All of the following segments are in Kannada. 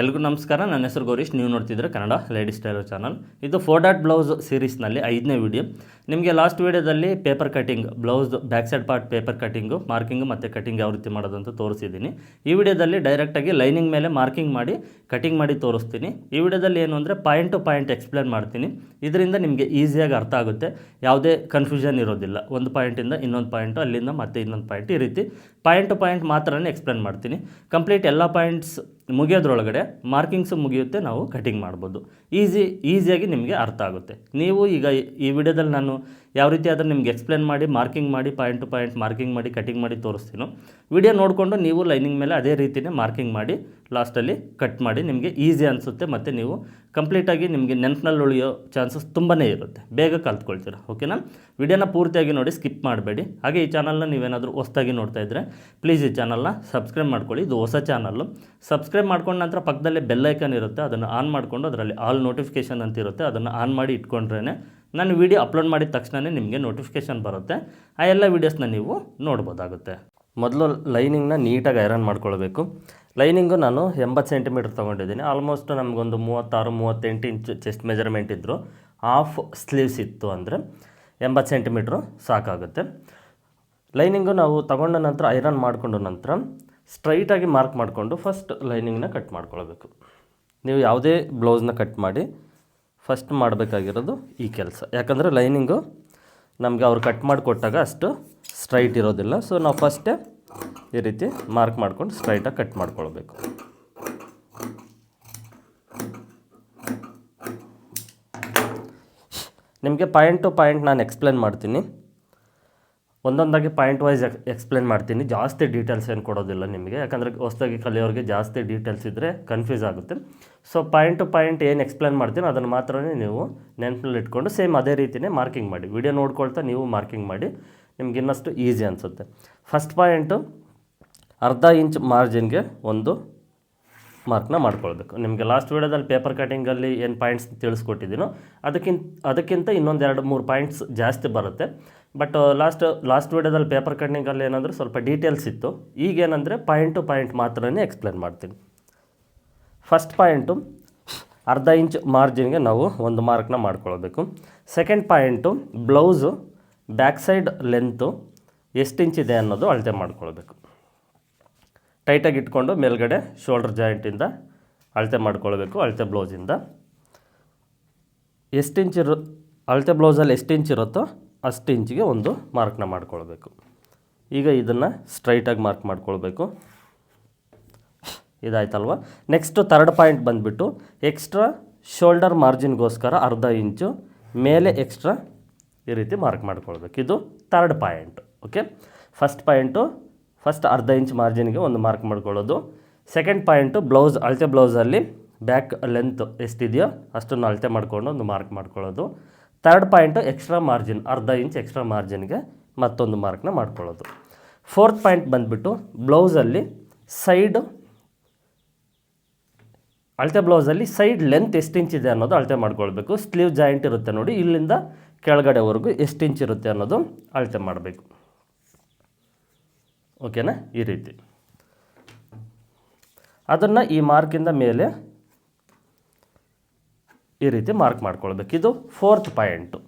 ಎಲ್ರಿಗೂ ನಮಸ್ಕಾರ. ನನ್ನ ಹೆಸರು ಗೌರೀಶ್. ನೀವು ನೋಡ್ತಿದ್ರೆ ಕನ್ನಡ ಲೇಡೀಸ್ ಟೈಲರ್ ಚಾನಲ್. ಇದು ಫೋರ್ ಡಾಟ್ ಬ್ಲೌಸ್ ಸೀರೀಸ್ನಲ್ಲಿ ಐದನೇ ವಿಡಿಯೋ ನಿಮಗೆ ಲಾಸ್ಟ್ ವಿಡಿಯೋದಲ್ಲಿ paper cutting blouse back side part paper cutting marking ಮತ್ತು ಕಟಿಂಗ್ ಯಾವ ರೀತಿ ಮಾಡೋದಂತ ಅಂತ ತೋರಿಸಿದ್ದೀನಿ. ಈ ವಿಡಿಯೋದಲ್ಲಿ ಡೈರೆಕ್ಟಾಗಿ ಲೈನಿಂಗ್ ಮೇಲೆ ಮಾರ್ಕಿಂಗ್ ಮಾಡಿ ಕಟಿಂಗ್ ಮಾಡಿ ತೋರಿಸ್ತೀನಿ. ಈ ವಿಡಿಯೋದಲ್ಲಿ ಏನು ಅಂದರೆ ಪಾಯಿಂಟ್ ಟು ಪಾಯಿಂಟ್ ಎಕ್ಸ್ಪ್ಲೇನ್ ಮಾಡ್ತೀನಿ. ಇದರಿಂದ ನಿಮಗೆ ಈಸಿಯಾಗಿ ಅರ್ಥ ಆಗುತ್ತೆ. ಯಾವುದೇ ಕನ್ಫ್ಯೂಷನ್ ಇರೋದಿಲ್ಲ. ಒಂದು ಪಾಯಿಂಟಿಂದ ಇನ್ನೊಂದು ಪಾಯಿಂಟು ಅಲ್ಲಿಂದ ಮತ್ತೆ ಇನ್ನೊಂದು ಪಾಯಿಂಟ್ ಈ ರೀತಿ. ಪಾಯಿಂಟ್ ಟು ಪಾಯಿಂಟ್ ಮಾತ್ರನೇ ಎಕ್ಸ್ಪ್ಲೇನ್ ಮಾಡ್ತೀನಿ. ಕಂಪ್ಲೀಟ್ ಎಲ್ಲ ಪಾಯಿಂಟ್ಸ್ ಮುಗಿಯೋದ್ರೊಳಗಡೆ ಮಾರ್ಕಿಂಗ್ಸು ಮುಗಿಯುತ್ತೆ, ನಾವು ಕಟಿಂಗ್ ಮಾಡ್ಬೋದು. ಈಸಿ, ಈಸಿಯಾಗಿ ನಿಮಗೆ ಅರ್ಥ ಆಗುತ್ತೆ. ನೀವು ಈಗ ಈ- ಈ ವಿಡಿಯೋದಲ್ಲಿ ನಾನು ಯಾವ ರೀತಿ ಆದರೆ ನಿಮ್ಗೆ ಎಕ್ಸ್ಪ್ಲೇನ್ ಮಾಡಿ ಮಾರ್ಕಿಂಗ್ ಮಾಡಿ ಪಾಯಿಂಟ್ ಟು ಪಾಯಿಂಟ್ ಮಾರ್ಕಿಂಗ್ ಮಾಡಿ ಕಟಿಂಗ್ ಮಾಡಿ ತೋರಿಸ್ತೀನೋ ವಿಡಿಯೋ ನೋಡಿಕೊಂಡು ನೀವು ಲೈನಿಂಗ್ ಮೇಲೆ ಅದೇ ರೀತಿಯೇ ಮಾರ್ಕಿಂಗ್ ಮಾಡಿ ಲಾಸ್ಟಲ್ಲಿ ಕಟ್ ಮಾಡಿ ನಿಮಗೆ ಈಸಿ ಅನಿಸುತ್ತೆ ಮತ್ತು ನೀವು ಕಂಪ್ಲೀಟಾಗಿ ನಿಮಗೆ ನೆನಪಿನಲ್ಲಿ ಉಳಿಯೋ ಚಾನ್ಸಸ್ ತುಂಬಾ ಇರುತ್ತೆ. ಬೇಗ ಕಲ್ತ್ಕೊಳ್ತೀರ ಓಕೆನಾ ವಿಡಿಯೋನ ಪೂರ್ತಿಯಾಗಿ ನೋಡಿ ಸ್ಕಿಪ್ ಮಾಡಬೇಡಿ. ಹಾಗೆ ಈ ಚಾನಲ್ನ ನೀವೇನಾದರೂ ಹೊಸ್ದಾಗಿ ನೋಡ್ತಾ ಇದ್ದರೆ ಪ್ಲೀಸ್ ಈ ಚಾನಲ್ನ ಸಬ್ಸ್ಕ್ರೈಬ್ ಮಾಡ್ಕೊಳ್ಳಿ. ಇದು ಹೊಸ ಚಾನಲ್ಲು ಸಬ್ಸ್ಕ್ರೈಬ್ ಮಾಡ್ಕೊಂಡ ನಂತರ ಪಕ್ಕದಲ್ಲೇ ಬೆಲ್ಲೈಕನ್ ಇರುತ್ತೆ, ಅದನ್ನು ಆನ್ ಮಾಡಿಕೊಂಡು ಅದರಲ್ಲಿ ಆಲ್ ನೋಟಿಫಿಕೇಷನ್ ಅಂತ ಇರುತ್ತೆ, ಅದನ್ನು ಆನ್ ಮಾಡಿ ಇಟ್ಕೊಂಡ್ರೇ ನಾನು ವಿಡಿಯೋ ಅಪ್ಲೋಡ್ ಮಾಡಿದ ತಕ್ಷಣವೇ ನಿಮಗೆ ನೋಟಿಫಿಕೇಷನ್ ಬರುತ್ತೆ. ಆ ಎಲ್ಲ ವೀಡಿಯೋಸ್ನ ನೀವು ನೋಡ್ಬೋದಾಗುತ್ತೆ. ಮೊದಲು ಲೈನಿಂಗ್ನ ನೀಟಾಗಿ ಐರನ್ ಮಾಡ್ಕೊಳ್ಬೇಕು. ಲೈನಿಂಗು ನಾನು ಎಂಬತ್ತು ಸೆಂಟಿಮೀಟ್ರ್ ತೊಗೊಂಡಿದ್ದೀನಿ. ಆಲ್ಮೋಸ್ಟ್ ನಮಗೊಂದು ಮೂವತ್ತಾರು, ಮೂವತ್ತೆಂಟು ಇಂಚು ಚೆಸ್ಟ್ ಮೆಜರ್ಮೆಂಟ್ ಇದ್ದರು ಹಾಫ್ ಸ್ಲೀವ್ಸ್ ಇತ್ತು ಅಂದರೆ ಎಂಬತ್ತು ಸೆಂಟಿಮೀಟ್ರು ಸಾಕಾಗುತ್ತೆ. ಲೈನಿಂಗು ನಾವು ತಗೊಂಡ ನಂತರ ಐರನ್ ಮಾಡಿಕೊಂಡ ನಂತರ ಸ್ಟ್ರೈಟಾಗಿ ಮಾರ್ಕ್ ಮಾಡಿಕೊಂಡು ಫಸ್ಟ್ ಲೈನಿಂಗ್ನ ಕಟ್ ಮಾಡ್ಕೊಳ್ಬೇಕು. ನೀವು ಯಾವುದೇ ಬ್ಲೌಸ್ನ ಕಟ್ ಮಾಡಿ ಫಸ್ಟ್ ಮಾಡಬೇಕಾಗಿರೋದು ಈ ಕೆಲಸ. ಯಾಕಂದರೆ ಲೈನಿಂಗು ನಮಗೆ ಅವ್ರು ಕಟ್ ಮಾಡಿ ಕೊಟ್ಟಾಗ ಅಷ್ಟು ಸ್ಟ್ರೈಟ್ ಇರೋದಿಲ್ಲ. ಸೊ ನಾವು ಫಸ್ಟೇ ಈ ರೀತಿ ಮಾರ್ಕ್ ಮಾಡ್ಕೊಂಡು ಸ್ಟ್ರೈಟಾಗಿ ಕಟ್ ಮಾಡ್ಕೊಳ್ಬೇಕು. ನಿಮಗೆ ಪಾಯಿಂಟ್ ಟು ಪಾಯಿಂಟ್ ನಾನು ಎಕ್ಸ್ಪ್ಲೇನ್ ಮಾಡ್ತೀನಿ. ಒಂದೊಂದಾಗಿ ಪಾಯಿಂಟ್ ವೈಸ್ ಎಕ್ಸ್ಪ್ಲೇನ್ ಮಾಡ್ತೀನಿ. ಜಾಸ್ತಿ ಡೀಟೇಲ್ಸ್ ಏನು ಕೊಡೋದಿಲ್ಲ ನಿಮಗೆ. ಯಾಕಂದರೆ ಹೊಸದಾಗಿ ಕಲಿಯೋರಿಗೆ ಜಾಸ್ತಿ ಡೀಟೇಲ್ಸ್ ಇದ್ದರೆ ಕನ್ಫ್ಯೂಸ್ ಆಗುತ್ತೆ. ಸೊ ಪಾಯಿಂಟ್ ಟು ಪಾಯಿಂಟ್ ಏನು ಎಕ್ಸ್ಪ್ಲೇನ್ ಮಾಡ್ತೀನಿ ಅದನ್ನು ಮಾತ್ರ ನೀವು ನೆನಪಲ್ಲಿ ಇಟ್ಕೊಂಡು ಸೇಮ್ ಅದೇ ರೀತಿಯೇ ಮಾರ್ಕಿಂಗ್ ಮಾಡಿ. ವಿಡಿಯೋ ನೋಡ್ಕೊಳ್ತಾ ನೀವು ಮಾರ್ಕಿಂಗ್ ಮಾಡಿ. ನಿಮ್ಗೆ ಇನ್ನಷ್ಟು ಈಸಿ ಅನಿಸುತ್ತೆ. ಫಸ್ಟ್ ಪಾಯಿಂಟು ಅರ್ಧ ಇಂಚ್ ಮಾರ್ಜಿನ್ಗೆ ಒಂದು ಮಾರ್ಕ್ನ ಮಾಡ್ಕೊಳ್ಬೇಕು. ನಿಮಗೆ ಲಾಸ್ಟ್ ವೀಡಿಯೋದಲ್ಲಿ ಪೇಪರ್ ಕಟಿಂಗಲ್ಲಿ ಏನು ಪಾಯಿಂಟ್ಸ್ ತಿಳಿಸ್ಕೊಟ್ಟಿದ್ದೀನೋ ಅದಕ್ಕಿಂತ ಅದಕ್ಕಿಂತ ಇನ್ನೊಂದು ಎರಡು ಮೂರು ಪಾಯಿಂಟ್ಸ್ ಜಾಸ್ತಿ ಬರುತ್ತೆ. ಬಟ್ ಲಾಸ್ಟ್ ಲಾಸ್ಟ್ ವೀಡಿಯೋದಲ್ಲಿ ಪೇಪರ್ ಕಟ್ಟಿಂಗಲ್ಲಿ ಏನಂದರೆ ಸ್ವಲ್ಪ ಡೀಟೇಲ್ಸ್ ಇತ್ತು. ಈಗೇನಂದರೆ ಪಾಯಿಂಟ್ ಟು ಪಾಯಿಂಟ್ ಮಾತ್ರನೇ ಎಕ್ಸ್ಪ್ಲೇನ್ ಮಾಡ್ತೀನಿ. ಫಸ್ಟ್ ಪಾಯಿಂಟು ಅರ್ಧ ಇಂಚ್ ಮಾರ್ಜಿನ್ಗೆ ನಾವು ಒಂದು ಮಾರ್ಕ್ನ ಮಾಡ್ಕೊಳ್ಬೇಕು. Second point blouse back side length ಎಷ್ಟು ಇಂಚ್ ಇದೆ ಅನ್ನೋದು ಅಳತೆ ಮಾಡ್ಕೊಳ್ಬೇಕು. ಟೈಟಾಗಿ ಇಟ್ಕೊಂಡು ಮೇಲ್ಗಡೆ ಶೋಲ್ಡರ್ ಜಾಯಿಂಟಿಂದ ಅಳತೆ ಮಾಡ್ಕೊಳ್ಬೇಕು, ಅಳತೆ ಬ್ಲೌಸಿಂದ ಎಷ್ಟು ಇಂಚ್ ಇರು, ಅಳತೆ ಬ್ಲೌಸಲ್ಲಿ ಎಷ್ಟು ಇಂಚ್ ಇರುತ್ತೋ ಅಷ್ಟು ಇಂಚಿಗೆ ಒಂದು ಮಾರ್ಕ್ನ ಮಾಡ್ಕೊಳ್ಬೇಕು. ಈಗ ಇದನ್ನು ಸ್ಟ್ರೈಟಾಗಿ ಮಾರ್ಕ್ ಮಾಡ್ಕೊಳ್ಬೇಕು. ಇದಾಯ್ತಲ್ವ? ನೆಕ್ಸ್ಟು ತರ್ಡ್ ಪಾಯಿಂಟ್ ಬಂದುಬಿಟ್ಟು ಎಕ್ಸ್ಟ್ರಾ ಶೋಲ್ಡರ್ ಮಾರ್ಜಿನ್ಗೋಸ್ಕರ ಅರ್ಧ ಇಂಚು ಮೇಲೆ ಎಕ್ಸ್ಟ್ರಾ ಈ ರೀತಿ ಮಾರ್ಕ್ ಮಾಡ್ಕೊಳ್ಬೇಕು. ಇದು third point okay first point first ಅರ್ಧ ಇಂಚ್ ಮಾರ್ಜಿನ್ಗೆ ಒಂದು ಮಾರ್ಕ್ ಮಾಡ್ಕೊಳ್ಳೋದು. ಸೆಕೆಂಡ್ ಪಾಯಿಂಟು ಬ್ಲೌಸ್ ಅಳತೆ ಬ್ಲೌಸಲ್ಲಿ ಬ್ಯಾಕ್ ಲೆಂತ್ ಎಷ್ಟಿದೆಯೋ ಅಷ್ಟನ್ನು ಅಳತೆ ಮಾಡಿಕೊಂಡು ಒಂದು ಮಾರ್ಕ್ ಮಾಡ್ಕೊಳ್ಳೋದು. ತರ್ಡ್ ಪಾಯಿಂಟು ಎಕ್ಸ್ಟ್ರಾ ಮಾರ್ಜಿನ್ ಅರ್ಧ ಇಂಚ್ ಎಕ್ಸ್ಟ್ರಾ ಮಾರ್ಜಿನ್ಗೆ ಮತ್ತೊಂದು ಮಾರ್ಕ್ನ ಮಾಡ್ಕೊಳ್ಳೋದು. ಫೋರ್ತ್ ಪಾಯಿಂಟ್ ಬಂದುಬಿಟ್ಟು ಬ್ಲೌಸಲ್ಲಿ ಸೈಡು ಅಳತೆ ಬ್ಲೌಸಲ್ಲಿ ಸೈಡ್ ಲೆಂತ್ ಎಷ್ಟು ಇಂಚ್ ಇದೆ ಅನ್ನೋದು ಅಳತೆ ಮಾಡ್ಕೊಳ್ಬೇಕು. ಸ್ಲೀವ್ ಜಾಯಿಂಟ್ ಇರುತ್ತೆ ನೋಡಿ, ಇಲ್ಲಿಂದ ಕೆಳಗಡೆವರೆಗೂ ಎಷ್ಟು ಇಂಚ್ ಇರುತ್ತೆ ಅನ್ನೋದು ಅಳತೆ ಮಾಡಬೇಕು. ಓಕೆನಾ ಈ ರೀತಿ. ಅದನ್ನು ಈ ಮಾರ್ಕಿಂದ ಮೇಲೆ ಈ ರೀತಿ ಮಾರ್ಕ್ ಮಾಡ್ಕೊಳ್ಬೇಕು. ಇದು ಫೋರ್ತ್ ಪಾಯಿಂಟು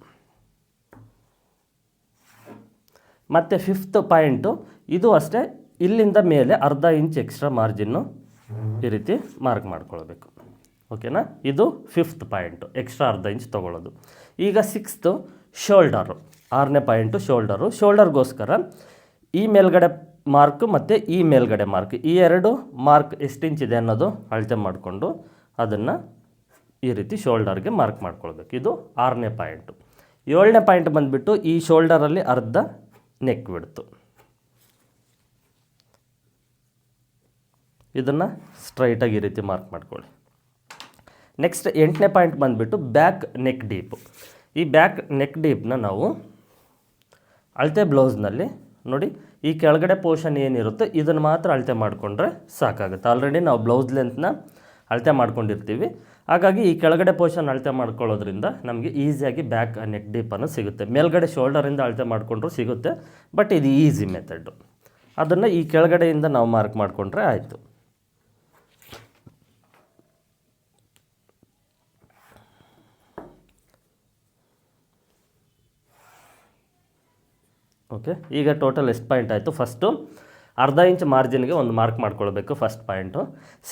ಮತ್ತು ಫಿಫ್ತ್ ಪಾಯಿಂಟು ಇದು ಅಷ್ಟೇ ಇಲ್ಲಿಂದ ಮೇಲೆ ಅರ್ಧ ಇಂಚ್ ಎಕ್ಸ್ಟ್ರಾ ಮಾರ್ಜಿನ್ನು ಈ ರೀತಿ ಮಾರ್ಕ್ ಮಾಡ್ಕೊಳ್ಬೇಕು. ಓಕೆನಾ ಇದು ಫಿಫ್ತ್ ಪಾಯಿಂಟು ಎಕ್ಸ್ಟ್ರಾ ಅರ್ಧ ಇಂಚ್ ತೊಗೊಳ್ಳೋದು. ಈಗ ಸಿಕ್ಸ್ತು ಶೋಲ್ಡರು ಆರನೇ ಪಾಯಿಂಟು ಶೋಲ್ಡರು ಶೋಲ್ಡರ್ಗೋಸ್ಕರ ಈ ಮೇಲ್ಗಡೆ ಮಾರ್ಕ್ ಮತ್ತು ಈ ಮೇಲ್ಗಡೆ ಮಾರ್ಕ್ ಈ ಎರಡು ಮಾರ್ಕ್ ಎಷ್ಟು ಇಂಚ್ ಇದೆ ಅನ್ನೋದು ಅಳತೆ ಮಾಡಿಕೊಂಡು ಅದನ್ನು ಈ ರೀತಿ ಶೋಲ್ಡರ್ಗೆ ಮಾರ್ಕ್ ಮಾಡ್ಕೊಳ್ಬೇಕು. ಇದು ಆರನೇ ಪಾಯಿಂಟು. ಏಳನೇ ಪಾಯಿಂಟ್ ಬಂದುಬಿಟ್ಟು ಈ ಶೋಲ್ಡರಲ್ಲಿ ಅರ್ಧ ನೆಕ್ ಬಿಡ್ತು. ಇದನ್ನು ಸ್ಟ್ರೈಟಾಗಿ ಈ ರೀತಿ ಮಾರ್ಕ್ ಮಾಡ್ಕೊಳ್ಳಿ. ನೆಕ್ಸ್ಟ್ ಎಂಟನೇ ಪಾಯಿಂಟ್ ಬಂದುಬಿಟ್ಟು ಬ್ಯಾಕ್ ನೆಕ್ ಡೀಪು. ಈ ಬ್ಯಾಕ್ ನೆಕ್ ಡೀಪ್ನ ನಾವು ಅಳತೆ ಬ್ಲೌಸ್ನಲ್ಲಿ ನೋಡಿ ಈ ಕೆಳಗಡೆ ಪೋರ್ಷನ್ ಏನಿರುತ್ತೋ ಇದನ್ನು ಮಾತ್ರ ಅಳತೆ ಮಾಡಿಕೊಂಡ್ರೆ ಸಾಕಾಗುತ್ತೆ. ಆಲ್ರೆಡಿ ನಾವು ಬ್ಲೌಸ್ ಲೆಂತ್ನ ಅಳತೆ ಮಾಡ್ಕೊಂಡಿರ್ತೀವಿ. ಹಾಗಾಗಿ ಈ ಕೆಳಗಡೆ ಪೋರ್ಷನ್ ಅಳತೆ ಮಾಡ್ಕೊಳ್ಳೋದ್ರಿಂದ ನಮಗೆ ಈಸಿಯಾಗಿ ಬ್ಯಾಕ್ ನೆಕ್ ಡೀಪನ್ನು ಸಿಗುತ್ತೆ. ಮೇಲ್ಗಡೆ ಶೋಲ್ಡರಿಂದ ಅಳತೆ ಮಾಡಿಕೊಂಡ್ರೂ ಸಿಗುತ್ತೆ ಬಟ್ ಇದು ಈಸಿ ಮೆಥಡು ಅದನ್ನು ಈ ಕೆಳಗಡೆಯಿಂದ ನಾವು ಮಾರ್ಕ್ ಮಾಡಿಕೊಂಡ್ರೆ ಆಯಿತು. ಓಕೆ ಈಗ ಟೋಟಲ್ ಎಷ್ಟು ಪಾಯಿಂಟ್ ಆಯಿತು? ಫಸ್ಟು ಅರ್ಧ ಇಂಚ್ ಮಾರ್ಜಿನ್ಗೆ ಒಂದು ಮಾರ್ಕ್ ಮಾಡ್ಕೊಳ್ಬೇಕು first point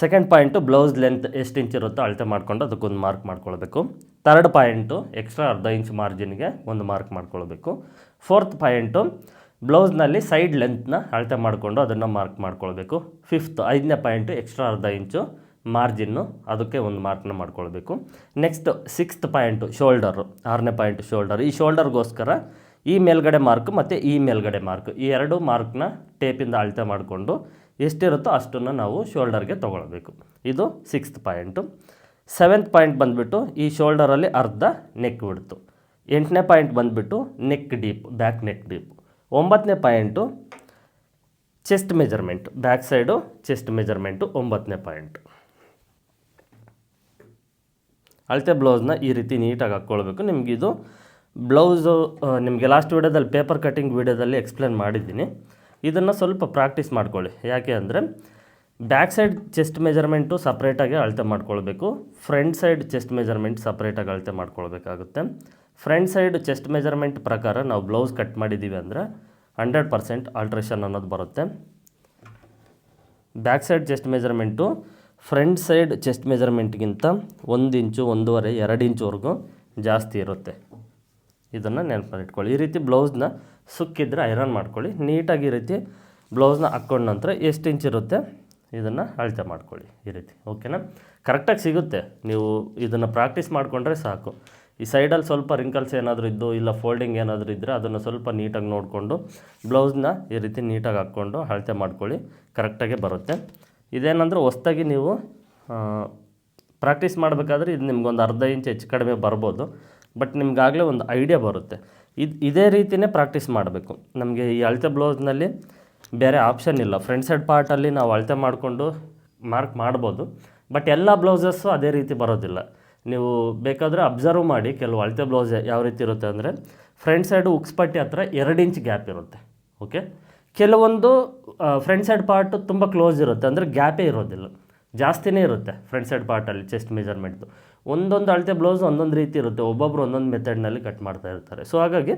second point blouse length ಎಷ್ಟು ಇಂಚ್ ಇರುತ್ತೋ ಅಳತೆ ಮಾಡಿಕೊಂಡು ಅದಕ್ಕೊಂದು ಮಾರ್ಕ್ ಮಾಡ್ಕೊಳ್ಬೇಕು. ತರ್ಡ್ ಪಾಯಿಂಟು ಎಕ್ಸ್ಟ್ರಾ ಅರ್ಧ ಇಂಚ್ ಮಾರ್ಜಿನ್ಗೆ ಒಂದು ಮಾರ್ಕ್ ಮಾಡ್ಕೊಳ್ಬೇಕು. ಫೋರ್ತ್ ಪಾಯಿಂಟು ಬ್ಲೌಸ್ನಲ್ಲಿ ಸೈಡ್ ಲೆಂತ್ನ ಅಳತೆ ಮಾಡಿಕೊಂಡು ಅದನ್ನು ಮಾರ್ಕ್ ಮಾಡ್ಕೊಳ್ಬೇಕು. ಫಿಫ್ತ್ ಐದನೇ ಪಾಯಿಂಟು ಎಕ್ಸ್ಟ್ರಾ ಅರ್ಧ ಇಂಚು ಮಾರ್ಜಿನ್ನು ಅದಕ್ಕೆ ಒಂದು ಮಾರ್ಕ್ನ ಮಾಡ್ಕೊಳ್ಬೇಕು. ನೆಕ್ಸ್ಟ್ ಸಿಕ್ಸ್ತ್ ಪಾಯಿಂಟು ಶೋಲ್ಡರು ಆರನೇ ಪಾಯಿಂಟ್ ಶೋಲ್ಡರ್ ಈ ಶೋಲ್ಡರ್ಗೋಸ್ಕರ ಈ ಮೇಲ್ಗಡೆ ಮಾರ್ಕ್ ಮತ್ತು ಈ ಮೇಲ್ಗಡೆ ಮಾರ್ಕ್. ಈ ಎರಡು ಮಾರ್ಕ್ನ ಟೇಪಿಂದ ಅಳತೆ ಮಾಡಿಕೊಂಡು ಎಷ್ಟಿರುತ್ತೋ ಅಷ್ಟನ್ನು ನಾವು ಶೋಲ್ಡರ್ಗೆ ತೊಗೊಳ್ಬೇಕು. ಇದು ಸಿಕ್ಸ್ತ್ ಪಾಯಿಂಟು. ಸೆವೆಂತ್ ಪಾಯಿಂಟ್ ಬಂದುಬಿಟ್ಟು ಈ ಶೋಲ್ಡರಲ್ಲಿ ಅರ್ಧ ನೆಕ್ ಬಿಡ್ತು. ಎಂಟನೇ ಪಾಯಿಂಟ್ ಬಂದುಬಿಟ್ಟು neck deep, back neck deep. ಒಂಬತ್ತನೇ point chest measurement, back side chest measurement ಒಂಬತ್ತನೇ ಪಾಯಿಂಟ್. ಅಳತೆ ಬ್ಲೌಸ್ನ ಈ ರೀತಿ ನೀಟಾಗಿ ಹಾಕ್ಕೊಳ್ಬೇಕು. ನಿಮಗಿದು ಬ್ಲೌಸು ನಿಮಗೆ ಲಾಸ್ಟ್ ವೀಡಿಯೋದಲ್ಲಿ ಪೇಪರ್ ಕಟ್ಟಿಂಗ್ ವೀಡಿಯೋದಲ್ಲಿ ಎಕ್ಸ್ಪ್ಲೇನ್ ಮಾಡಿದ್ದೀನಿ. ಇದನ್ನು ಸ್ವಲ್ಪ ಪ್ರಾಕ್ಟೀಸ್ ಮಾಡ್ಕೊಳ್ಳಿ. ಯಾಕೆ ಅಂದರೆ ಬ್ಯಾಕ್ ಸೈಡ್ ಚೆಸ್ಟ್ ಮೆಜರ್ಮೆಂಟು ಸಪ್ರೇಟಾಗಿ ಅಳತೆ ಮಾಡ್ಕೊಳ್ಬೇಕು. ಫ್ರಂಟ್ ಸೈಡ್ ಚೆಸ್ಟ್ ಮೆಜರ್ಮೆಂಟ್ ಸಪ್ರೇಟಾಗಿ ಅಳತೆ ಮಾಡ್ಕೊಳ್ಬೇಕಾಗುತ್ತೆ. ಫ್ರಂಟ್ ಸೈಡ್ ಚೆಸ್ಟ್ ಮೆಜರ್ಮೆಂಟ್ ಪ್ರಕಾರ ನಾವು ಬ್ಲೌಸ್ ಕಟ್ ಮಾಡಿದ್ದೀವಿ ಅಂದರೆ ಹಂಡ್ರೆಡ್ ಪರ್ಸೆಂಟ್ ಆಲ್ಟ್ರೇಷನ್ ಅನ್ನೋದು ಬರುತ್ತೆ. Back side chest measurement front side chest ಮೆಜರ್ಮೆಂಟ್ಗಿಂತ ಒಂದು ಇಂಚು, ಒಂದೂವರೆ, ಎರಡು ಇಂಚುವರೆಗೂ ಜಾಸ್ತಿ ಇರುತ್ತೆ. ಇದನ್ನು ನೆನಪಲ್ಲಿ ಇಟ್ಕೊಳ್ಳಿ. ಈ ರೀತಿ ಬ್ಲೌಸ್ನ ಸುಕ್ಕಿದ್ರೆ ಐರನ್ ಮಾಡ್ಕೊಳ್ಳಿ. ನೀಟಾಗಿ ಈ ರೀತಿ ಬ್ಲೌಸ್ನ ಹಾಕ್ಕೊಂಡ ನಂತರ ಎಷ್ಟು ಇಂಚ್ ಇರುತ್ತೆ ಇದನ್ನು ಅಳತೆ ಮಾಡ್ಕೊಳ್ಳಿ ಈ ರೀತಿ. ಓಕೆನಾ? ಕರೆಕ್ಟಾಗಿ ಸಿಗುತ್ತೆ. ನೀವು ಇದನ್ನು ಪ್ರಾಕ್ಟೀಸ್ ಮಾಡಿಕೊಂಡ್ರೆ ಸಾಕು. ಈ ಸೈಡಲ್ಲಿ ಸ್ವಲ್ಪ ರಿಂಕಲ್ಸ್ ಏನಾದರೂ ಇದ್ದು ಇಲ್ಲ ಫೋಲ್ಡಿಂಗ್ ಏನಾದರೂ ಇದ್ದರೆ ಅದನ್ನು ಸ್ವಲ್ಪ ನೀಟಾಗಿ ನೋಡಿಕೊಂಡು ಬ್ಲೌಸ್ನ ಈ ರೀತಿ ನೀಟಾಗಿ ಹಾಕ್ಕೊಂಡು ಅಳತೆ ಮಾಡ್ಕೊಳ್ಳಿ. ಕರೆಕ್ಟಾಗೆ ಬರುತ್ತೆ. ಇದೇನಂದ್ರೆ ಹೊಸ್ದಾಗಿ ನೀವು ಪ್ರಾಕ್ಟೀಸ್ ಮಾಡಬೇಕಾದ್ರೆ ಇದು ನಿಮ್ಗೊಂದು ಅರ್ಧ ಇಂಚ್ ಹೆಚ್ಚು ಕಡಿಮೆ ಬರ್ಬೋದು. ಬಟ್ ನಿಮಗಾಗಲೇ ಒಂದು ಐಡಿಯಾ ಬರುತ್ತೆ. ಇದು, ಇದೇ ರೀತಿಯೇ ಪ್ರಾಕ್ಟೀಸ್ ಮಾಡಬೇಕು. ನಮಗೆ ಈ ಅಳತೆ ಬ್ಲೌಸ್ನಲ್ಲಿ ಬೇರೆ ಆಪ್ಷನ್ ಇಲ್ಲ. ಫ್ರಂಟ್ ಸೈಡ್ ಪಾರ್ಟಲ್ಲಿ ನಾವು ಅಳತೆ ಮಾಡಿಕೊಂಡು ಮಾರ್ಕ್ ಮಾಡ್ಬೋದು. ಬಟ್ ಎಲ್ಲ ಬ್ಲೌಸಸ್ಸು ಅದೇ ರೀತಿ ಬರೋದಿಲ್ಲ. ನೀವು ಬೇಕಾದರೆ ಅಬ್ಸರ್ವ್ ಮಾಡಿ ಕೆಲವು ಅಳತೆ ಬ್ಲೌಸ್ ಯಾವ ರೀತಿ ಇರುತ್ತೆ ಅಂದರೆ ಫ್ರಂಟ್ ಸೈಡು ಉಕ್ಸ್ಪಟ್ಟಿ ಹತ್ರ ಎರಡು ಇಂಚ್ ಗ್ಯಾಪ್ ಇರುತ್ತೆ. ಓಕೆ ಕೆಲವೊಂದು ಫ್ರಂಟ್ ಸೈಡ್ ಪಾರ್ಟು ತುಂಬ ಕ್ಲೋಸ್ ಇರುತ್ತೆ. ಅಂದರೆ ಗ್ಯಾಪೇ ಇರೋದಿಲ್ಲ. ಜಾಸ್ತಿನೇ ಇರುತ್ತೆ ಫ್ರಂಟ್ ಸೈಡ್ ಪಾರ್ಟಲ್ಲಿ ಚೆಸ್ಟ್ ಮೆಜರ್ಮೆಂಟ್ದು ಒಂದೊಂದು ಅಳತೆ ಬ್ಲೌಸ್ ಒಂದೊಂದು ರೀತಿ ಇರುತ್ತೆ, ಒಬ್ಬೊಬ್ರು ಒಂದೊಂದು ಮೆಥಡ್ನಲ್ಲಿ ಕಟ್ ಮಾಡ್ತಾ ಇರ್ತಾರೆ. ಸೊ ಹಾಗಾಗಿ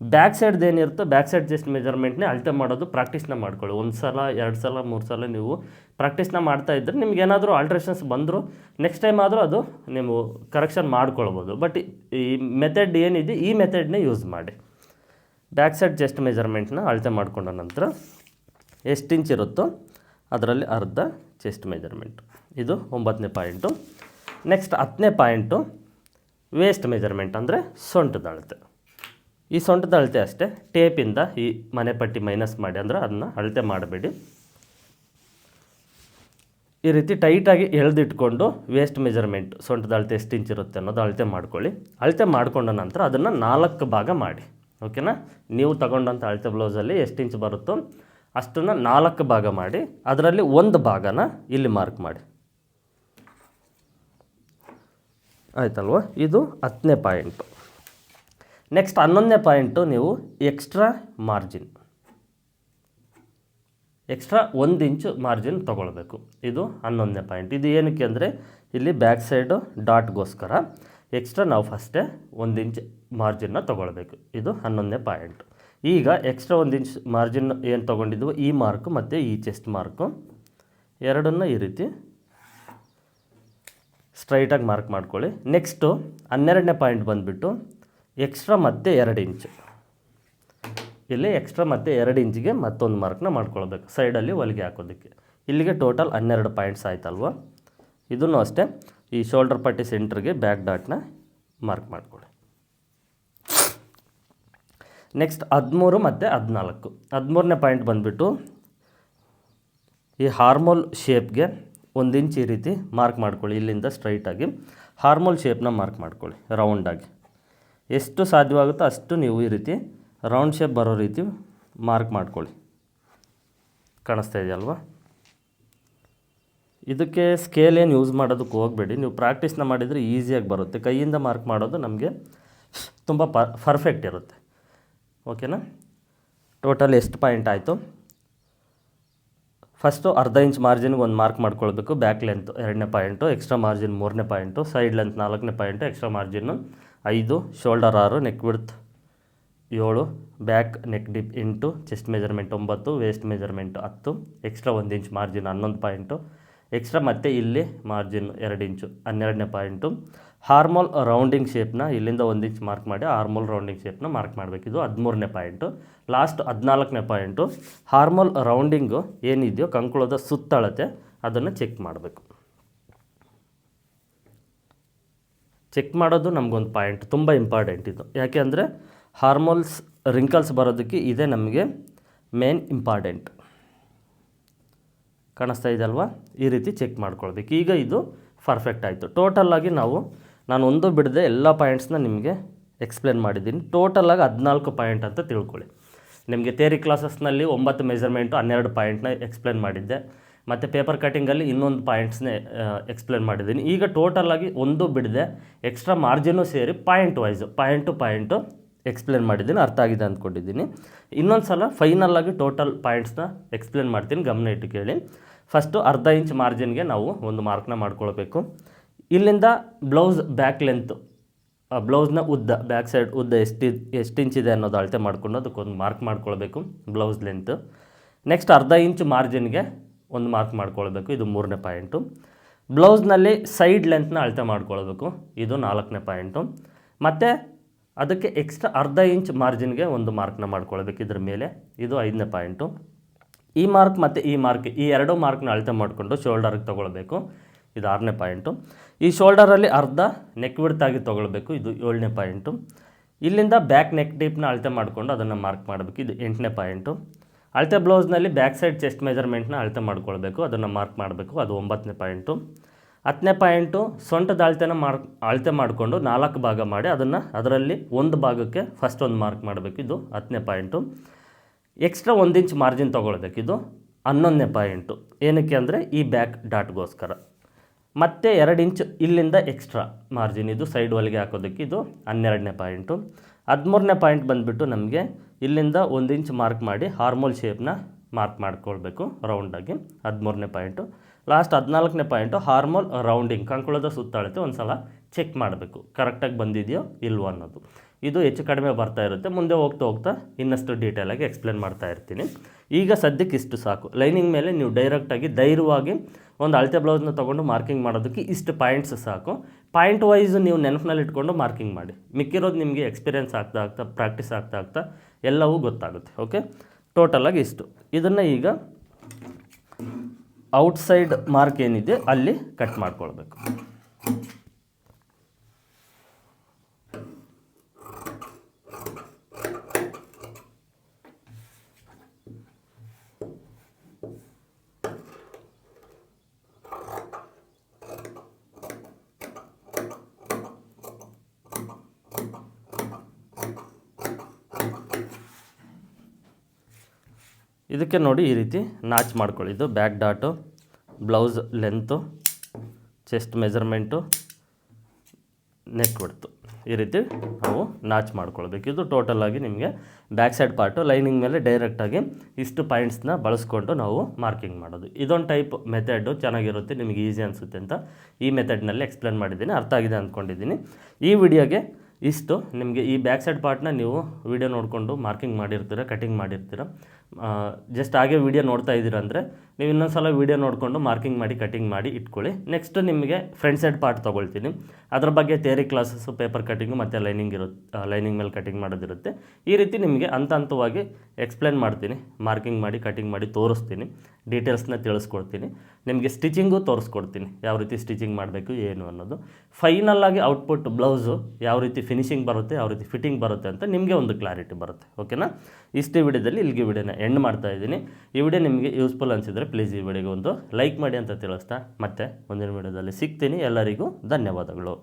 ಬ್ಯಾಕ್ ಸೈಡ್ದು ಏನಿರುತ್ತೋ ಬ್ಯಾಕ್ ಸೈಡ್ ಜಸ್ಟ್ ಮೆಜರ್ಮೆಂಟ್ನೇ ಅಳತೆ ಮಾಡೋದು ಪ್ರಾಕ್ಟೀಸ್ನ ಮಾಡ್ಕೊಳ್ಳಿ. ಒಂದು ಸಲ, ಎರಡು ಸಲ, ಮೂರು ಸಲ ನೀವು ಪ್ರಾಕ್ಟೀಸ್ನ ಮಾಡ್ತಾ ಇದ್ದರೆ ನಿಮ್ಗೆ ಏನಾದರೂ ಆಲ್ಟ್ರೇಷನ್ಸ್ ಬಂದರೂ ನೆಕ್ಸ್ಟ್ ಟೈಮ್ ಆದರೂ ಅದು ನೀವು ಕರೆಕ್ಷನ್ ಮಾಡ್ಕೊಳ್ಬೋದು. ಬಟ್ ಈ ಮೆಥಡ್ ಏನಿದೆ, ಈ ಮೆಥಡ್ನೇ ಯೂಸ್ ಮಾಡಿ. ಬ್ಯಾಕ್ ಸೈಡ್ ಜಸ್ಟ್ ಮೆಜರ್ಮೆಂಟ್ನ ಅಳತೆ ಮಾಡ್ಕೊಂಡ ನಂತರ ಎಷ್ಟು ಇಂಚ್ ಇರುತ್ತೋ ಅದರಲ್ಲಿ ಅರ್ಧ ಚೆಸ್ಟ್ ಮೆಜರ್ಮೆಂಟ್ ಇದು ಒಂಬತ್ತನೇ ಪಾಯಿಂಟು ನೆಕ್ಸ್ಟ್ ಹತ್ತನೇ ಪಾಯಿಂಟು ವೇಸ್ಟ್ ಮೆಜರ್ಮೆಂಟ್ ಅಂದರೆ ಸೊಂಟದ ಈ ಸೊಂಟದ ಅಳತೆ ಅಷ್ಟೇ ಟೇಪಿಂದ ಈ ಮನೆ ಪಟ್ಟಿ ಮೈನಸ್ ಮಾಡಿ ಅಂದರೆ ಅದನ್ನ ಅಳತೆ ಮಾಡಬೇಡಿ. ಈ ರೀತಿ ಟೈಟಾಗಿ ಎಳೆದಿಟ್ಕೊಂಡು ವೇಸ್ಟ್ ಮೆಜರ್ಮೆಂಟ್ ಸೊಂಟದ ಅಳತೆ ಎಷ್ಟು ಇಂಚ್ ಇರುತ್ತೆ ಅನ್ನೋದು ಅಳತೆ ಮಾಡ್ಕೊಳ್ಳಿ. ಅಳತೆ ಮಾಡ್ಕೊಂಡ ನಂತರ ಅದನ್ನು ನಾಲ್ಕು ಭಾಗ ಮಾಡಿ. ಓಕೆನಾ ನೀವು ತಗೊಂಡಂಥ ಅಳತೆ ಬ್ಲೌಸಲ್ಲಿ ಎಷ್ಟು ಇಂಚ್ ಬರುತ್ತೋ ಅಷ್ಟನ್ನು ನಾಲ್ಕು ಭಾಗ ಮಾಡಿ. ಅದರಲ್ಲಿ ಒಂದು ಭಾಗನ ಇಲ್ಲಿ ಮಾರ್ಕ್ ಮಾಡಿ. ಆಯ್ತಲ್ವ? ಇದು ಹತ್ತನೇ ಪಾಯಿಂಟು. ನೆಕ್ಸ್ಟ್ ಹನ್ನೊಂದನೇ ಪಾಯಿಂಟು ನೀವು ಎಕ್ಸ್ಟ್ರಾ ಮಾರ್ಜಿನ್ ಎಕ್ಸ್ಟ್ರಾ ಒಂದು ಇಂಚು ಮಾರ್ಜಿನ್ ತೊಗೊಳ್ಬೇಕು. ಇದು ಹನ್ನೊಂದನೇ ಪಾಯಿಂಟ್. ಇದು ಏನಕ್ಕೆ ಅಂದರೆ ಇಲ್ಲಿ ಬ್ಯಾಕ್ ಸೈಡು ಡಾಟ್ಗೋಸ್ಕರ ಎಕ್ಸ್ಟ್ರಾ ನಾವು ಫಸ್ಟೇ ಒಂದು ಇಂಚ್ ಮಾರ್ಜಿನ್ನ ತೊಗೊಳ್ಬೇಕು. ಇದು ಹನ್ನೊಂದನೇ ಪಾಯಿಂಟ್. ಈಗ ಎಕ್ಸ್ಟ್ರಾ ಒಂದು ಇಂಚ್ ಮಾರ್ಜಿನ್ ಏನು ತೊಗೊಂಡಿದ್ವು ಈ ಮಾರ್ಕು ಮತ್ತು ಈ ಚೆಸ್ಟ್ ಮಾರ್ಕು ಎರಡನ್ನು ಈ ರೀತಿ ಸ್ಟ್ರೈಟಾಗಿ ಮಾರ್ಕ್ ಮಾಡ್ಕೊಳ್ಳಿ. ನೆಕ್ಸ್ಟು ಹನ್ನೆರಡನೇ ಪಾಯಿಂಟ್ ಬಂದುಬಿಟ್ಟು ಎಕ್ಸ್ಟ್ರಾ ಮತ್ತೆ ಎರಡು ಇಂಚು ಇಲ್ಲಿ ಎಕ್ಸ್ಟ್ರಾ ಮತ್ತೆ ಎರಡು ಇಂಚಿಗೆ ಮತ್ತೊಂದು ಮಾರ್ಕ್ನ ಮಾಡ್ಕೊಳ್ಬೇಕು. ಸೈಡಲ್ಲಿ ಹೊಲಿಗೆ ಹಾಕೋದಕ್ಕೆ. ಇಲ್ಲಿಗೆ ಟೋಟಲ್ ಹನ್ನೆರಡು ಪಾಯಿಂಟ್ಸ್ ಆಯ್ತಲ್ವ? ಇದನ್ನು ಅಷ್ಟೇ ಈ ಶೋಲ್ಡರ್ ಪಟ್ಟಿ ಸೆಂಟ್ರಿಗೆ ಬ್ಯಾಕ್ ಡಾಟ್ನ ಮಾರ್ಕ್ ಮಾಡ್ಕೊಳ್ಳಿ. ನೆಕ್ಸ್ಟ್ ಹದಿಮೂರು ಮತ್ತು ಹದಿನಾಲ್ಕು. ಹದಿಮೂರನೇ ಪಾಯಿಂಟ್ ಬಂದುಬಿಟ್ಟು ಈ ಹಾರ್ಮೋಲ್ ಶೇಪ್ಗೆ ಒಂದು ಇಂಚ್ ಈ ರೀತಿ ಮಾರ್ಕ್ ಮಾಡ್ಕೊಳ್ಳಿ. ಇಲ್ಲಿಂದ ಸ್ಟ್ರೈಟಾಗಿ ಹಾರ್ಮೋಲ್ ಶೇಪ್ನ ಮಾರ್ಕ್ ಮಾಡ್ಕೊಳ್ಳಿ ರೌಂಡಾಗಿ ಎಷ್ಟು ಸಾಧ್ಯವಾಗುತ್ತೋ ಅಷ್ಟು ನೀವು ಈ ರೀತಿ ರೌಂಡ್ ಶೇಪ್ ಬರೋ ರೀತಿ ಮಾರ್ಕ್ ಮಾಡ್ಕೊಳ್ಳಿ. ಕಾಣಿಸ್ತಾ ಇದೆಯಲ್ವಾ ಇದಕ್ಕೆ ಸ್ಕೇಲ್ ಏನು ಯೂಸ್ ಮಾಡೋದಕ್ಕೆ ಹೋಗಬೇಡಿ. ನೀವು ಪ್ರಾಕ್ಟೀಸ್ನ ಮಾಡಿದರೆ ಈಸಿಯಾಗಿ ಬರುತ್ತೆ. ಕೈಯಿಂದ ಮಾರ್ಕ್ ಮಾಡೋದು ನಮಗೆ ತುಂಬ ಪರ್ಫೆಕ್ಟ್ ಇರುತ್ತೆ. ಓಕೆನಾ ಟೋಟಲ್ ಎಷ್ಟು ಪಾಯಿಂಟ್ ಆಯಿತು? ಫಸ್ಟು ಅರ್ಧ ಇಂಚ್ ಮಾರ್ಜಿನ್ಗೆ ಒಂದು ಮಾರ್ಕ್ ಮಾಡ್ಕೊಳ್ಬೇಕು ಬ್ಯಾಕ್ ಲೆಂತ್ ಎರಡನೇ ಪಾಯಿಂಟು ಎಕ್ಸ್ಟ್ರಾ ಮಾರ್ಜಿನ್ ಮೂರನೇ ಪಾಯಿಂಟು ಸೈಡ್ ಲೆಂತ್ ನಾಲ್ಕನೇ ಪಾಯಿಂಟು ಎಕ್ಸ್ಟ್ರಾ ಮಾರ್ಜಿನ್ನು ಐದು ಶೋಲ್ಡರ್ ಆರು ನೆಕ್ ವಿಡ್ತ್ ಏಳು ಬ್ಯಾಕ್ ನೆಕ್ ಡಿಪ್ ಎಂಟು ಚೆಸ್ಟ್ ಮೆಜರ್ಮೆಂಟ್ ಒಂಬತ್ತು ವೇಸ್ಟ್ ಮೆಜರ್ಮೆಂಟ್ ಹತ್ತು ಎಕ್ಸ್ಟ್ರಾ ಒಂದು ಇಂಚ್ ಮಾರ್ಜಿನ್ ಹನ್ನೊಂದು ಪಾಯಿಂಟು ಎಕ್ಸ್ಟ್ರಾ ಮತ್ತೆ ಇಲ್ಲಿ ಮಾರ್ಜಿನ್ ಎರಡು ಇಂಚು, ಹನ್ನೆರಡನೇ ಪಾಯಿಂಟು ಹಾರ್ಮೋಲ್ ರೌಂಡಿಂಗ್ ಶೇಪ್ನ ಇಲ್ಲಿಂದ ಒಂದು ಇಂಚ್ ಮಾರ್ಕ್ ಮಾಡಿ ಹಾರ್ಮೋಲ್ ರೌಂಡಿಂಗ್ ಶೇಪ್ನ ಮಾರ್ಕ್ ಮಾಡಬೇಕು ಇದು ಹದಿಮೂರನೇ ಪಾಯಿಂಟು ಲಾಸ್ಟ್ ಹದಿನಾಲ್ಕನೇ ಪಾಯಿಂಟು ಹಾರ್ಮೋಲ್ ರೌಂಡಿಂಗು ಏನಿದೆಯೋ ಕಂಕುಳದ ಸುತ್ತಳತೆ ಅದನ್ನು ಚೆಕ್ ಮಾಡಬೇಕು. ಚೆಕ್ ಮಾಡೋದು ನಮಗೊಂದು ಪಾಯಿಂಟ್ ತುಂಬ ಇಂಪಾರ್ಟೆಂಟ್ ಇದು. ಯಾಕೆ ಅಂದರೆ ಹಾರ್ಮೋಲ್ಸ್ ರಿಂಕಲ್ಸ್ ಬರೋದಕ್ಕೆ ಇದೇ ನಮಗೆ ಮೇನ್ ಇಂಪಾರ್ಟೆಂಟ್ ಕಾಣಿಸ್ತಾ ಇದೆ ಅಲ್ವಾ? ಈ ರೀತಿ ಚೆಕ್ ಮಾಡ್ಕೊಳ್ಬೇಕು. ಈಗ ಇದು ಪರ್ಫೆಕ್ಟ್ ಆಯಿತು. ಟೋಟಲ್ಲಾಗಿ ನಾವು ನಾನು ಒಂದು ಬಿಡದೆ ಎಲ್ಲ ಪಾಯಿಂಟ್ಸ್ನ ನಿಮಗೆ ಎಕ್ಸ್ಪ್ಲೇನ್ ಮಾಡಿದ್ದೀನಿ. ಟೋಟಲಾಗಿ ಹದಿನಾಲ್ಕು ಪಾಯಿಂಟ್ ಅಂತ ತಿಳ್ಕೊಳ್ಳಿ. ನಿಮಗೆ ಥೇರಿ ಕ್ಲಾಸಸ್ನಲ್ಲಿ ಒಂಬತ್ತು ಮೆಜರ್ಮೆಂಟು ಹನ್ನೆರಡು ಪಾಯಿಂಟ್ನ ಎಕ್ಸ್ಪ್ಲೇನ್ ಮಾಡಿದ್ದೆ. ಮತ್ತು ಪೇಪರ್ ಕಟಿಂಗಲ್ಲಿ ಇನ್ನೊಂದು ಪಾಯಿಂಟ್ಸ್ನೇ ಎಕ್ಸ್ಪ್ಲೇನ್ ಮಾಡಿದ್ದೀನಿ. ಈಗ ಟೋಟಲಾಗಿ ಒಂದು ಬಿಡದೆ ಎಕ್ಸ್ಟ್ರಾ ಮಾರ್ಜಿನು ಸೇರಿ point wise point to point explain ಮಾಡಿದ್ದೀನಿ. ಅರ್ಥ ಆಗಿದೆ ಅಂದ್ಕೊಂಡಿದ್ದೀನಿ. ಇನ್ನೊಂದು ಸಲ ಫೈನಲ್ ಆಗಿ ಟೋಟಲ್ ಪಾಯಿಂಟ್ಸ್ನ ಎಕ್ಸ್ಪ್ಲೇನ್ ಮಾಡ್ತೀನಿ. ಗಮನ ಇಟ್ಟು ಕೇಳಿ. ಫಸ್ಟು ಅರ್ಧ ಇಂಚ್ ಮಾರ್ಜಿನ್ಗೆ ನಾವು ಒಂದು ಮಾರ್ಕ್ನ ಮಾಡ್ಕೊಳ್ಬೇಕು. ಇಲ್ಲಿಂದ ಬ್ಲೌಸ್ ಬ್ಯಾಕ್ ಲೆಂತು ಬ್ಲೌಸ್ನ ಉದ್ದ, ಬ್ಯಾಕ್ ಸೈಡ್ ಉದ್ದ ಎಷ್ಟು ಎಷ್ಟು ಇಂಚ್ ಇದೆ ಅನ್ನೋದು ಅಳತೆ ಮಾಡಿಕೊಂಡು ಅದಕ್ಕೊಂದು ಮಾರ್ಕ್ ಮಾಡ್ಕೊಳ್ಬೇಕು, ಬ್ಲೌಸ್ ಲೆಂತ್ ನೆಕ್ಸ್ಟ್ ಅರ್ಧ ಇಂಚ್ ಮಾರ್ಜಿನ್ಗೆ ಒಂದು ಮಾರ್ಕ್ ಮಾಡ್ಕೊಳ್ಬೇಕು, ಇದು ಮೂರನೇ ಪಾಯಿಂಟು ಬ್ಲೌಸ್ನಲ್ಲಿ ಸೈಡ್ ಲೆಂತ್ನ ಅಳತೆ ಮಾಡ್ಕೊಳ್ಬೇಕು, ಇದು ನಾಲ್ಕನೇ ಪಾಯಿಂಟು ಮತ್ತು ಅದಕ್ಕೆ ಎಕ್ಸ್ಟ್ರಾ ಅರ್ಧ ಇಂಚ್ ಮಾರ್ಜಿನ್ಗೆ ಒಂದು ಮಾರ್ಕ್ನ ಮಾಡ್ಕೊಳ್ಬೇಕು, ಇದ್ರ ಮೇಲೆ ಇದು ಐದನೇ ಪಾಯಿಂಟು ಈ ಮಾರ್ಕ್ ಮತ್ತು ಈ ಮಾರ್ಕ್ ಈ ಎರಡು ಮಾರ್ಕ್ನ ಅಳತೆ ಮಾಡಿಕೊಂಡು ಶೋಲ್ಡರ್ಗೆ ತೊಗೊಳ್ಬೇಕು, ಇದು ಆರನೇ ಪಾಯಿಂಟು ಈ ಶೋಲ್ಡರಲ್ಲಿ ಅರ್ಧ ನೆಕ್ ಬಿಡ್ತಾಗಿ ತೊಗೊಳ್ಬೇಕು. ಇದು ಏಳನೇ ಪಾಯಿಂಟು ಇಲ್ಲಿಂದ ಬ್ಯಾಕ್ ನೆಕ್ ಡೀಪ್ನ ಅಳತೆ ಮಾಡಿಕೊಂಡು ಅದನ್ನು ಮಾರ್ಕ್ ಮಾಡಬೇಕು. ಇದು ಎಂಟನೇ ಪಾಯಿಂಟು ಅಳತೆ ಬ್ಲೌಸ್ನಲ್ಲಿ ಬ್ಯಾಕ್ ಸೈಡ್ ಚೆಸ್ಟ್ ಮೆಜರ್ಮೆಂಟ್ನ ಅಳತೆ ಮಾಡ್ಕೊಳ್ಬೇಕು. ಅದನ್ನು ಮಾರ್ಕ್ ಮಾಡಬೇಕು. ಅದು ಒಂಬತ್ತನೇ ಪಾಯಿಂಟು ಹತ್ತನೇ ಪಾಯಿಂಟು ಸೊಂಟದ ಅಳತೆನ ಮಾರ್ಕ್ ಅಳತೆ ಮಾಡಿಕೊಂಡು ನಾಲ್ಕು ಭಾಗ ಮಾಡಿ ಅದನ್ನು ಅದರಲ್ಲಿ ಒಂದು ಭಾಗಕ್ಕೆ ಫಸ್ಟ್ ಒಂದು ಮಾರ್ಕ್ ಮಾಡಬೇಕು. ಇದು ಹತ್ತನೇ ಪಾಯಿಂಟು ಎಕ್ಸ್ಟ್ರಾ ಒಂದು ಇಂಚ್ ಮಾರ್ಜಿನ್ ತೊಗೊಳ್ಬೇಕು. ಇದು ಹನ್ನೊಂದನೇ ಪಾಯಿಂಟು ಏನಕ್ಕೆ ಅಂದರೆ ಈ ಬ್ಯಾಕ್ ಡಾಟ್ಗೋಸ್ಕರ ಮತ್ತೆ ಎರಡು ಇಂಚ್ ಇಲ್ಲಿಂದ ಎಕ್ಸ್ಟ್ರಾ ಮಾರ್ಜಿನ್ ಇದು ಸೈಡ್ ಹೊಲಿಗೆ ಹಾಕೋದಕ್ಕೆ ಇದು ಹನ್ನೆರಡನೇ ಪಾಯಿಂಟು ಹದಿಮೂರನೇ ಪಾಯಿಂಟ್ ಬಂದುಬಿಟ್ಟು ನಮಗೆ ಇಲ್ಲಿಂದ ಒಂದು ಇಂಚ್ ಮಾರ್ಕ್ ಮಾಡಿ ಹಾರ್ಮೋಲ್ ಶೇಪ್ನ ಮಾರ್ಕ್ ಮಾಡ್ಕೊಳ್ಬೇಕು ರೌಂಡಾಗಿ ಹದಿಮೂರನೇ ಪಾಯಿಂಟು ಲಾಸ್ಟ್ ಹದಿನಾಲ್ಕನೇ ಪಾಯಿಂಟು ಹಾರ್ಮೋಲ್ ರೌಂಡಿಂಗ್ ಕಂಕುಳದ ಸುತ್ತಾಳತೆ ಒಂದು ಸಲ ಚೆಕ್ ಮಾಡಬೇಕು ಕರೆಕ್ಟಾಗಿ ಬಂದಿದೆಯೋ ಇಲ್ವೋ ಅನ್ನೋದು. ಇದು ಹೆಚ್ಚು ಕಡಿಮೆ ಬರ್ತಾ ಇರುತ್ತೆ. ಮುಂದೆ ಹೋಗ್ತಾ ಹೋಗ್ತಾ ಇನ್ನಷ್ಟು ಡೀಟೇಲಾಗಿ ಎಕ್ಸ್ಪ್ಲೇನ್ ಮಾಡ್ತಾ ಇರ್ತೀನಿ. ಈಗ ಸದ್ಯಕ್ಕೆ ಇಷ್ಟು ಸಾಕು. ಲೈನಿಂಗ್ ಮೇಲೆ ನೀವು ಡೈರೆಕ್ಟಾಗಿ ಧೈರ್ಯವಾಗಿ ಒಂದು ಅಳತೆ ಬ್ಲೌಸ್ನ ತೊಗೊಂಡು ಮಾರ್ಕಿಂಗ್ ಮಾಡೋದಕ್ಕೆ ಇಷ್ಟು ಪಾಯಿಂಟ್ಸ್ ಸಾಕು. ಪಾಯಿಂಟ್ ವೈಸ್ ನೀವು ನೆನಪಿನಲ್ಲಿ ಇಟ್ಕೊಂಡು ಮಾರ್ಕಿಂಗ್ ಮಾಡಿ. ಮಿಕ್ಕಿರೋದು ನಿಮಗೆ ಎಕ್ಸ್ಪೀರಿಯನ್ಸ್ ಆಗ್ತಾ ಆಗ್ತಾ ಪ್ರಾಕ್ಟೀಸ್ ಆಗ್ತಾ ಆಗ್ತಾ ಎಲ್ಲವೂ ಗೊತ್ತಾಗುತ್ತೆ. ಓಕೆ ಟೋಟಲಾಗಿ ಇಷ್ಟು. ಇದನ್ನು ಈಗ ಔಟ್ಸೈಡ್ ಮಾರ್ಕ್ ಏನಿದೆ ಅಲ್ಲಿ ಕಟ್ ಮಾಡ್ಕೊಳ್ಬೇಕು. ಇದಕ್ಕೆ ನೋಡಿ ಈ ರೀತಿ ನಾಚ್ ಮಾಡ್ಕೊಳ್ಳಿ. ಇದು back dot, blouse length, chest measurement neck width ಈ ರೀತಿ ನಾವು ನಾಚ್ ಮಾಡ್ಕೊಳ್ಬೇಕು. ಇದು ಟೋಟಲಾಗಿ ನಿಮಗೆ ಬ್ಯಾಕ್ ಸೈಡ್ ಪಾರ್ಟು ಲೈನಿಂಗ್ ಮೇಲೆ ಡೈರೆಕ್ಟಾಗಿ ಇಷ್ಟು ಪಾಯಿಂಟ್ಸ್ನ ಬಳಸ್ಕೊಂಡು ನಾವು ಮಾರ್ಕಿಂಗ್ ಮಾಡೋದು. ಇದೊಂದು ಟೈಪ್ ಮೆಥಡು ಚೆನ್ನಾಗಿರುತ್ತೆ, ನಿಮಗೆ ಈಸಿ ಅನಿಸುತ್ತೆ ಅಂತ ಈ ಮೆಥಡ್ನಲ್ಲಿ ಎಕ್ಸ್ಪ್ಲೇನ್ ಮಾಡಿದ್ದೀನಿ, ಅರ್ಥ ಆಗಿದೆ ಅಂದ್ಕೊಂಡಿದ್ದೀನಿ ಈ ವಿಡಿಯೋಗೆ ಇಷ್ಟು. ನಿಮಗೆ ಈ ಬ್ಯಾಕ್ ಸೈಡ್ ಪಾರ್ಟ್ನ ನೀವು ವಿಡಿಯೋ ನೋಡಿಕೊಂಡು ಮಾರ್ಕಿಂಗ್ ಮಾಡಿರ್ತೀರ ಕಟಿಂಗ್ ಮಾಡಿರ್ತೀರ ಜಸ್ಟ್ ಹಾಗೆ ವೀಡಿಯೋ ನೋಡ್ತಾ ಇದ್ದೀರ ಅಂದರೆ ನೀವು ಇನ್ನೊಂದು ಸಲ ವೀಡಿಯೋ ನೋಡಿಕೊಂಡು ಮಾರ್ಕಿಂಗ್ ಮಾಡಿ ಕಟಿಂಗ್ ಮಾಡಿ ಇಟ್ಕೊಳ್ಳಿ. ನೆಕ್ಸ್ಟ್ ನಿಮಗೆ ಫ್ರಂಟ್ ಸೈಡ್ ಪಾರ್ಟ್ ತೊಗೊಳ್ತೀನಿ. ಅದ್ರ ಬಗ್ಗೆ ಥೇರಿ ಕ್ಲಾಸಸ್ಸು ಪೇಪರ್ ಕಟಿಂಗು ಮತ್ತು ಲೈನಿಂಗ್ ಇರುತ್ತೆ ಲೈನಿಂಗ್ ಮೇಲೆ ಕಟಿಂಗ್ ಮಾಡೋದಿರುತ್ತೆ. ಈ ರೀತಿ ನಿಮಗೆ ಹಂತ ಹಂತವಾಗಿ ಎಕ್ಸ್ಪ್ಲೇನ್ ಮಾಡ್ತೀನಿ. ಮಾರ್ಕಿಂಗ್ ಮಾಡಿ ಕಟಿಂಗ್ ಮಾಡಿ ತೋರಿಸ್ತೀನಿ. ಡೀಟೇಲ್ಸ್ನ ತಿಳಿಸ್ಕೊಡ್ತೀನಿ. ನಿಮಗೆ ಸ್ಟಿಚಿಂಗು ತೋರಿಸ್ಕೊಡ್ತೀನಿ. ಯಾವ ರೀತಿ ಸ್ಟಿಚಿಂಗ್ ಮಾಡಬೇಕು, ಏನು ಅನ್ನೋದು. ಫೈನಲ್ಲಾಗಿ ಔಟ್ಪುಟ್ ಬ್ಲೌಸು ಯಾವ ರೀತಿ ಫಿನಿಶಿಂಗ್ ಬರುತ್ತೆ, ಯಾವ ರೀತಿ ಫಿಟ್ಟಿಂಗ್ ಬರುತ್ತೆ ಅಂತ ನಿಮಗೆ ಒಂದು ಕ್ಲಾರಿಟಿ ಬರುತ್ತೆ. ಓಕೆನಾ ಇಷ್ಟು ವಿಡಿಯೋದಲ್ಲಿ ಇಲ್ಲಿಗೆ ವಿಡಿಯೋನ ಎಂಡ್ ಮಾಡ್ತಾ ಇದ್ದೀನಿ. ಈ ವಿಡಿಯೋ ನಿಮಗೆ ಯೂಸ್ಫುಲ್ ಅನಿಸಿದರೆ ಪ್ಲೀಸ್ ಈ ವಿಡಿಯೋಗೆ ಒಂದು ಲೈಕ್ ಮಾಡಿ ಅಂತ ತಿಳಿಸ್ತಾ. ಮತ್ತೆ ಮುಂದಿನ ವಿಡಿಯೋದಲ್ಲಿ ಸಿಗ್ತೀನಿ. ಎಲ್ಲರಿಗೂ ಧನ್ಯವಾದಗಳು.